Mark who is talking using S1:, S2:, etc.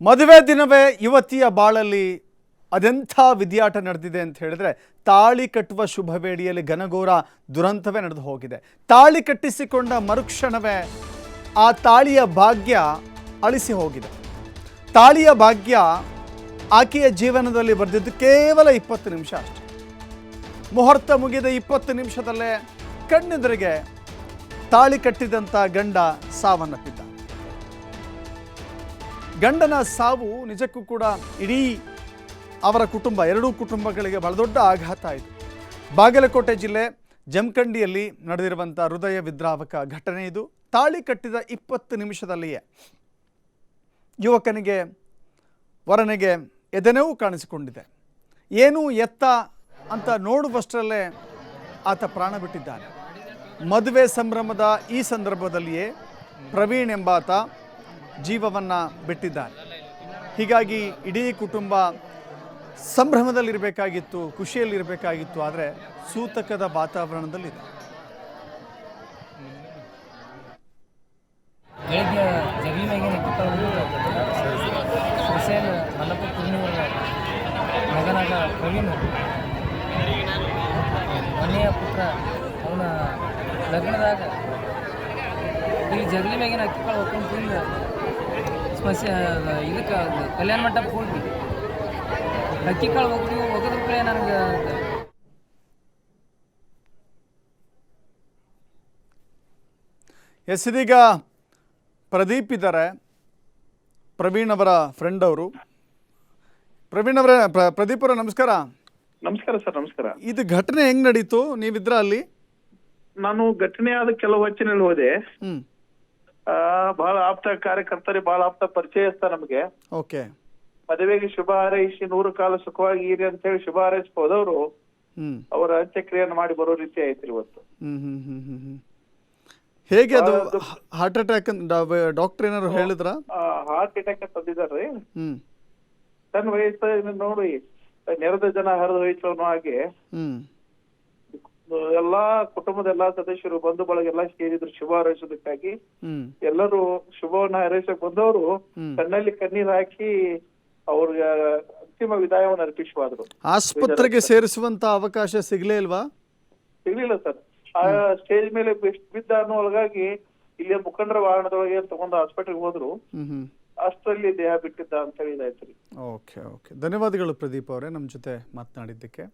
S1: ಮದುವೆ ದಿನವೇ ಯುವತಿಯ ಬಾಳಲ್ಲಿ ಅದೆಂಥ ವಿದ್ಯಾಟ ನಡೆದಿದೆ ಅಂತ ಹೇಳಿದ್ರೆ, ತಾಳಿ ಕಟ್ಟುವ ಶುಭ ವೇಳೆಯಲ್ಲಿ ಘನಘೋರ ದುರಂತವೇ ನಡೆದು ಹೋಗಿದೆ. ತಾಳಿ ಕಟ್ಟಿಸಿಕೊಂಡ ಮರುಕ್ಷಣವೇ ಆ ತಾಳಿಯ ಭಾಗ್ಯ ಅಳಿಸಿ ಹೋಗಿದೆ. ತಾಳಿಯ ಭಾಗ್ಯ ಆಕೆಯ ಜೀವನದಲ್ಲಿ ಬರೆದಿದ್ದು ಕೇವಲ ಇಪ್ಪತ್ತು ನಿಮಿಷ ಅಷ್ಟೆ. ಮುಹೂರ್ತ ಮುಗಿದ ಇಪ್ಪತ್ತು ನಿಮಿಷದಲ್ಲೇ ಕಣ್ಣೆದುರಿಗೆ ತಾಳಿ ಕಟ್ಟಿದಂಥ ಗಂಡ ಸಾವನ್ನಪ್ಪಿದ್ದ. ಗಂಡನ ಸಾವು ನಿಜಕ್ಕೂ ಕೂಡ ಇಡೀ ಅವರ ಕುಟುಂಬ, ಎರಡೂ ಕುಟುಂಬಗಳಿಗೆ ಬಹಳ ದೊಡ್ಡ ಆಘಾತ ಆಯಿತು. ಬಾಗಲಕೋಟೆ ಜಿಲ್ಲೆ ಜಮಖಂಡಿಯಲ್ಲಿ ನಡೆದಿರುವಂಥ ಹೃದಯ ವಿದ್ರಾವಕ ಘಟನೆ ಇದು. ತಾಳಿ ಕಟ್ಟಿದ ಇಪ್ಪತ್ತು ನಿಮಿಷದಲ್ಲಿಯೇ ಯುವಕನಿಗೆ ವರನಿಗೆ ಎದೆನೋವು ಕಾಣಿಸಿಕೊಂಡಿದೆ. ಏನು ಎತ್ತ ಅಂತ ನೋಡುವಷ್ಟರಲ್ಲೇ ಆತ ಪ್ರಾಣ ಬಿಟ್ಟಿದ್ದಾನೆ. ಮದುವೆ ಸಂಭ್ರಮದ ಈ ಸಂದರ್ಭದಲ್ಲಿಯೇ ಪ್ರವೀಣ್ ಎಂಬಾತ ಜೀವವನ್ನು ಬಿಟ್ಟಿದ್ದಾರೆ. ಹೀಗಾಗಿ ಇಡೀ ಕುಟುಂಬ ಸಂಭ್ರಮದಲ್ಲಿರಬೇಕಾಗಿತ್ತು, ಖುಷಿಯಲ್ಲಿರಬೇಕಾಗಿತ್ತು, ಆದರೆ ಸೂತಕದ ವಾತಾವರಣದಲ್ಲಿದೆ.
S2: ಮಗನಾದ ಪ್ರವೀಣ್ ಮನೆಯ ಪುತ್ರ ಅವನ ಲಗ್ನದಾಗ ಈ ಜಗಲಿ ಮ್ಯಾಗಿನ ಅಕ್ಕಿಕಾಳು ಹೊತ್ಕೊಂಡು ತಿಂದು ಸ್ಮಶ ಇದಕ್ಕೆ ಕಲ್ಯಾಣ ಮಂಟಪ ಹೋಗಿ. ಅಕ್ಕಿಕಾಳು ಹೋಗ್ತೀವಿ ಹೋಗೋದ್ರ ಕಡೆ ನನಗೆ
S1: ಎಸ್ ಇದೀಗ ಪ್ರದೀಪ್ ಇದ್ದಾರೆ ಪ್ರವೀಣ್ ಅವರ ಫ್ರೆಂಡ್ ಅವರು. ಪ್ರವೀಣ್ ಅವರ ಪ್ರ- ಪ್ರದೀಪ್ ಅವರ ನಮಸ್ಕಾರ.
S3: ನಮಸ್ಕಾರ ಸರ್ ನಮಸ್ಕಾರ.
S1: ಇದು ಘಟನೆ ಹೆಂಗ್ ನಡೀತು? ನೀವಿದ್ರ ಅಲ್ಲಿ?
S3: ನಾನು ಘಟನೆ ಆದ ಕೆಲವು ವಚನ ಹೋದೆ. ಬಹಳ ಆಪ್ತ ಕಾರ್ಯಕರ್ತರಿ ಬಹಳ ಆಪ್ತ ಪರಿಚಯಸ್ತ ನಮಗೆ.
S1: ಓಕೆ.
S3: ಮದುವೆಗೆ ಶುಭ ಹಾರೈಸಿ ನೂರು ಕಾಲ ಸುಖವಾಗಿ ಇರಿ ಅಂತ ಹೇಳಿ ಶುಭ ಹಾರೈಸಿ ಹೋದವರು
S1: ಹ್ಮ್.
S3: ಅವರ ಅಂತ್ಯಕ್ರಿಯೆಯನ್ನು ಮಾಡಿ ಬರೋ ರೀತಿ ಆಯ್ತು ಇವತ್ತು.
S1: ಹೇಗೆ ಅದು ಹಾರ್ಟ್ ಅಟ್ಯಾಕ್ ಡಾಕ್ಟರ್ ಏನಾದ್ರು ಹೇಳಿದ್ರ?
S3: ಹಾರ್ಟ್ ಅಟ್ಯಾಕ್
S1: ಹ್ಮ್.
S3: ಸಣ್ಣ ವಯಸ್ಸು ನೋಡಿ ನೆರೆದ ಜನ ಹರಿದು ಹೋಯ್ತು ಅನ್ನೋ ಹಾಗೆ.
S1: ಹ್ಮ್.
S3: ಎಲ್ಲಾ ಕುಟುಂಬದ ಎಲ್ಲಾ ಸದಸ್ಯರು ಬಂಧು ಬಳಗ ಎಲ್ಲಾ ಸೇರಿದ್ರು ಶುಭ ಹಾರೈಸೋದಕ್ಕಾಗಿ. ಎಲ್ಲರೂ ಶುಭವನ್ನ ಹಾರೈಸಕ್ ಬಂದವರು. ಕಣ್ಣಲ್ಲಿ ಕಣ್ಣೀರ್ ಹಾಕಿ ಅವ್ರ ಅಂತಿಮ ವಿದಾಯವನ್ನು ಅರ್ಪಿಸುವಾದ್ರು.
S1: ಆಸ್ಪತ್ರೆಗೆ ಸೇರಿಸುವಂತ ಅವಕಾಶ ಸಿಗ್ಲೇ ಇಲ್ವಾ?
S3: ಸಿಗ್ಲಿಲ್ಲ ಸರ್. ಆ ಸ್ಟೇಜ್ ಮೇಲೆ ಬಿದ್ದ ಅನ್ನೋ ಒಳಗಾಗಿ ಇಲ್ಲಿ ಮುಖಂಡರ ವಾಹನದೊಳಗೆ ತಗೊಂಡು ಹಾಸ್ಪಿಟಲ್ಗೆ ಹೋದ್ರು. ಅಷ್ಟರಲ್ಲಿ ದೇಹ ಬಿಟ್ಟಿದ್ದ ಅಂತ ಹೇಳಿದ್ರಿ
S1: ಓಕೆ ಓಕೆ. ಧನ್ಯವಾದಗಳು ಪ್ರದೀಪ್ ಅವರೇ ನಮ್ಮ ಜೊತೆ ಮಾತನಾಡಿದ್ದಕ್ಕೆ.